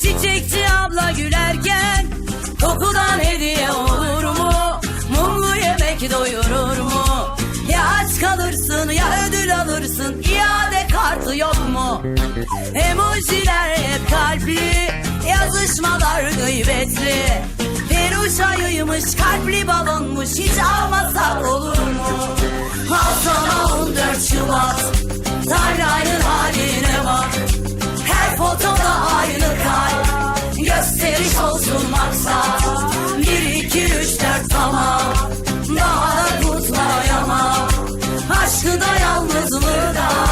Çiçekçi abla gülerken Kokudan hediye olur mu? Mumlu yemek doyurur mu? Ya aç kalırsın ya ödül alırsın İade kartı yok mu? Emojiler hep kalpli Yazışmalar gıybetli Peruş ayıymış kalpli balonmuş Hiç? varsa Bir iki üç dört tamam. Daha da kutlayamam. Aşkı da yalnızlığı da